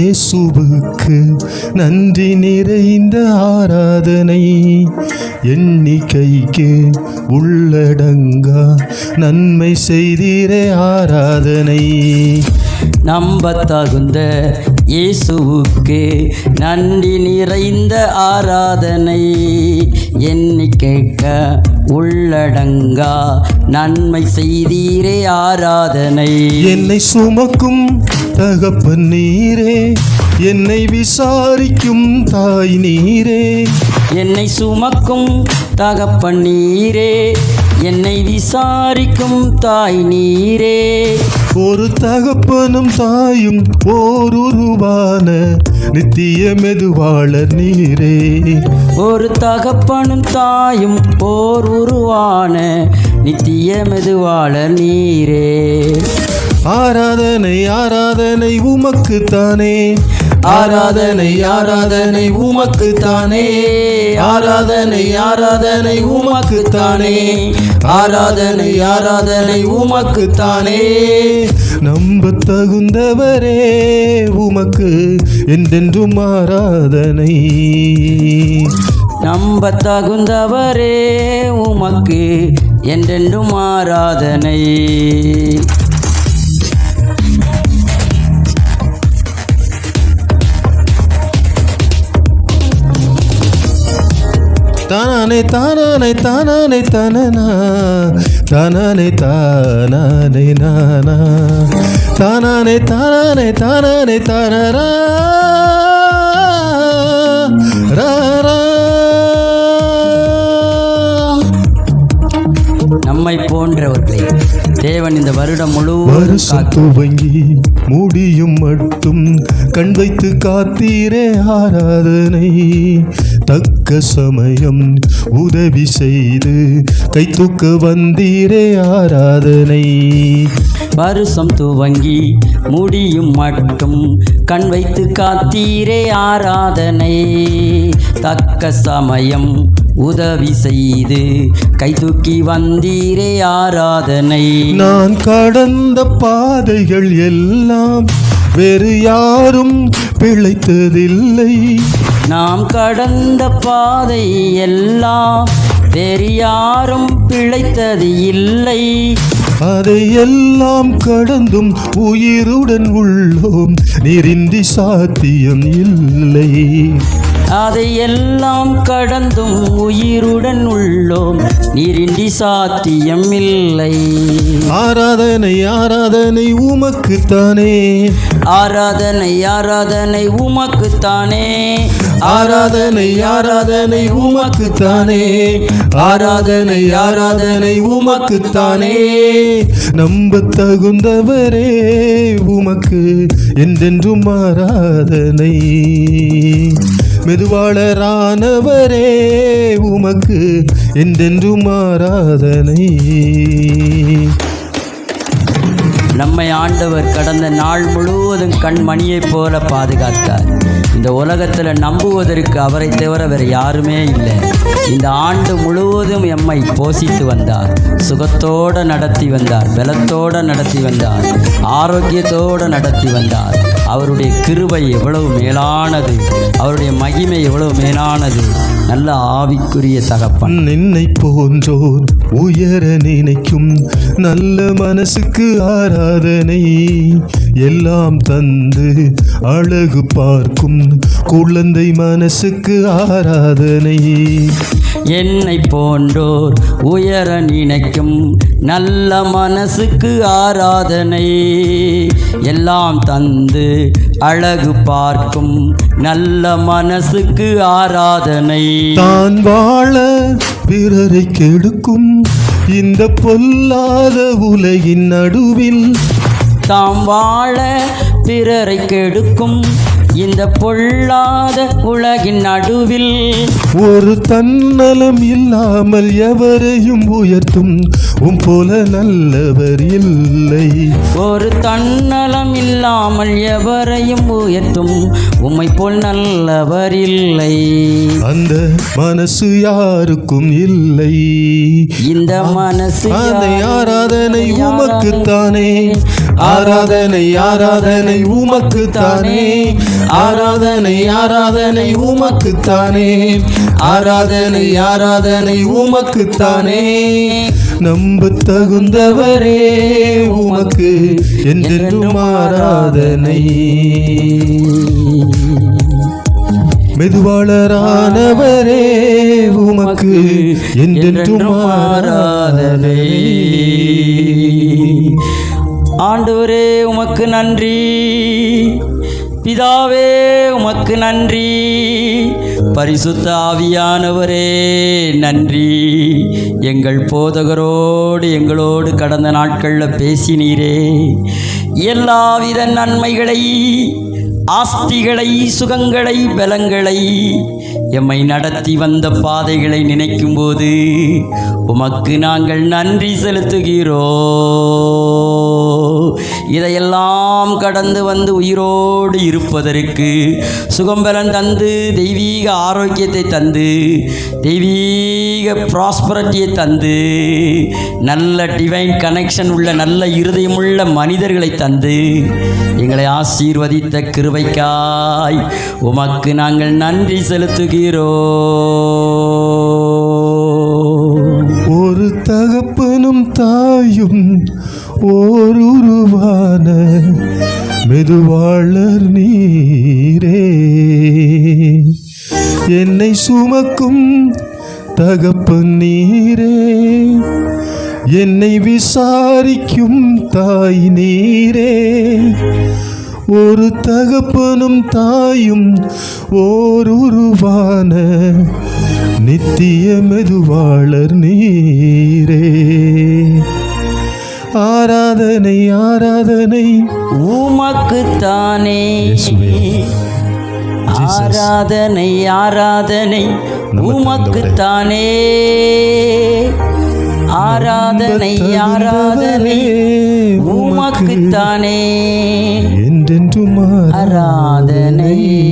இயேசுவுக்கு நன்றி நிறைந்த ஆராதனை. எண்ணிக்கைக்கு உள்ளடங்கா நன்மை செய்திரே ஆராதனை. நம்பத்தகுந்த இயேசுவுக்கு நன்றி நிறைந்த ஆராதனை. எண்ணிக்கைக்க உள்ளடங்கா நன்மை செய்தீரே ஆராதனை. என்னை சுமக்கும் தகப்பன் நீரே என்னை விசாரிக்கும் தாய் நீரே. என்னை சுமக்கும் தகப்பன் நீரே என்னை விசாரிக்கும் தாய் நீரே. ஒரு தகப்பனும் தாயும் ஓருருவான நித்திய மெதுவாளர் நீரே. ஒரு தகப்பனும் தாயும் ஓர் உருவான நித்திய மெதுவாளர் நீரே. ஆராதனை ஆராதனை உமக்கு தானே ஆராதனை ஆராதனை உமக்கு தானே ஆராதனை ஆராதனை உமக்கு தானே ஆராதனை ஆராதனை உமக்கு தானே நம்ப தகுந்தவரே உமக்கு என்றென்றும் ஆராதனை. நம்ப தகுந்தவரே உமக்கு என்றென்றும் ஆராதனை. தானானே தானானே தானானே தானனா. தானானே தானானே நானா. தானானே தானானே தானானே தானரா. ரா. முழுவதும் வருஷம் துவங்கி முடியும் மட்டும் கண் வைத்து காத்தீரே ஆராதனை. தக்க சமயம் உதவி செய்து கை தூக்க வந்தீரே ஆராதனை. வருஷம் துவங்கி முடியும் மட்டும் கண் வைத்து காத்தீரே ஆராதனை. தக்க சமயம் உதவி செய்து கை தூக்கி வந்தீரே ஆராதனை. நான் கடந்த பாதைகள் எல்லாம் வேறு யாரும் பிழைத்ததில்லை. நாம் கடந்த பாதை எல்லாம் வேறு யாரும் பிழைத்தது இல்லை. அதையெல்லாம் கடந்தும் உயிருடன் உள்ளோம். நீரின்றி சாத்தியம் இல்லை. அதையெல்லாம் கடந்தும் உயிருடன் உள்ளோம். நீரின்றி சாத்தியம் இல்லை ஆராதனை ஆராதனை உமக்குத்தானே. ஆராதனை ஆராதனை உமக்குத்தானே. ஆராதனை ஆராதனை உமக்குத்தானே. ஆராதனை ஆராதனை உமக்குத்தானே. நம்ப தகுந்தவரே உமக்கு என்றென்றும் ஆராதனை. மெதுவாளரானவரே உமக்கு என்றென்றும் ஆராதனை. நம்மை ஆண்டவர் கடந்த நாள் முழுவதும் கண்மணியைப் போல பாதுகாத்தார். இந்த உலகத்தில் நம்புவதற்கு அவரை தவிர வேறு யாருமே இல்லை. இந்த ஆண்டு முழுவதும் எம்மை போஷித்து வந்தார். சுகத்தோடு நடத்தி வந்தார். பலத்தோடு நடத்தி வந்தார். ஆரோக்கியத்தோடு நடத்தி வந்தார். அவருடைய கிருபை எவ்வளவு மேலானது. அவருடைய மகிமை எவ்வளவு மேலானது. நல்ல ஆவிக்குரிய தகப்பன். நின்னை போன்றோர் உயர நினைக்கும் நல்ல மனசுக்கு ஆராதனை எல்லாம் தந்து அழகு பார்க்கும் குழந்தை மனசுக்கு ஆராதனை. என்னை போன்றோர் உயர நினைக்கும் நல்ல மனசுக்கு ஆராதனை. எல்லாம் தந்து அழகு பார்க்கும் நல்ல மனசுக்கு ஆராதனை. தான் வாழ பிறரை கெடுக்கும் இந்த பொல்லாத உலகின் நடுவில் தாம் வாழ பிறரை கெடுக்கும் இந்த பொல்லாத உலகின் நடுவில். ஒரு தன்னலம் இல்லாமல் எவரையும் உயர்த்தும் உம் போல நல்லவர் இல்லை. ஒரு தன்னலம் இல்லாமல் எவரையும் உயர்த்தும் உம்மை போல் நல்லவர் இல்லை. அந்த மனசு யாருக்கும் இல்லை. இந்த மனசு ஆராதனை ஆராதனை உமக்குத்தானே ஆராதனை ஆராதனை உமக்குத்தானே ஆராதனை ஆராதனை உமக்குத்தானே ஆராதனை ஆராதனை உமக்குத்தானே அன்பு தகுந்தவரே உமக்கு என்றென்றும் ஆராதனை. மெதுவாளரானவரே உமக்கு என்றென்றும் ஆராதனை. ஆண்டவரே உமக்கு நன்றி. பிதாவே உமக்கு நன்றி. பரிசுத்த ஆவியானவரே நன்றி. எங்கள் போதகரோடு எங்களோடு கடந்த நாட்களில் பேசினீரே. எல்லாவித நன்மைகளை ஆஸ்திகளை சுகங்களை பலங்களை எம்மை நடத்தி வந்த பாதைகளை நினைக்கும்போது உமக்கு நாங்கள் நன்றி செலுத்துகிறோம். இதையெல்லாம் கடந்து வந்து உயிரோடு இருப்பதற்கு சுகம்பலன் தந்து தெய்வீக ஆரோக்கியத்தை தந்து தெய்வீக ப்ராஸ்பரட்டியை தந்து நல்ல டிவைன் கனெக்ஷன் உள்ள நல்ல இருதயமுள்ள மனிதர்களை தந்து எங்களை ஆசீர்வதித்த கிருவைக்காய் உமக்கு நாங்கள் நன்றி செலுத்துகிறோம். ஒரு தகப்பனும் தாயும் ஓருருவான மெதுவாளர் நீரே. என்னை சுமக்கும் தகப்பன் நீரே. என்னை விசாரிக்கும் தாய் நீரே. ஒரு தகப்பனும் தாயும் ஓருருவான நித்திய மெதுவாளர் நீரே. ஆராதனை ஆராதனை. உமக்குத்தானே. இயேசுவே. ஆராதனை ஆராதனை. உமக்குத்தானே. ஆராதனை ஆராதனை. உமக்குத்தானே. என்றென்றும் ஆராதனை. ஆராதனை.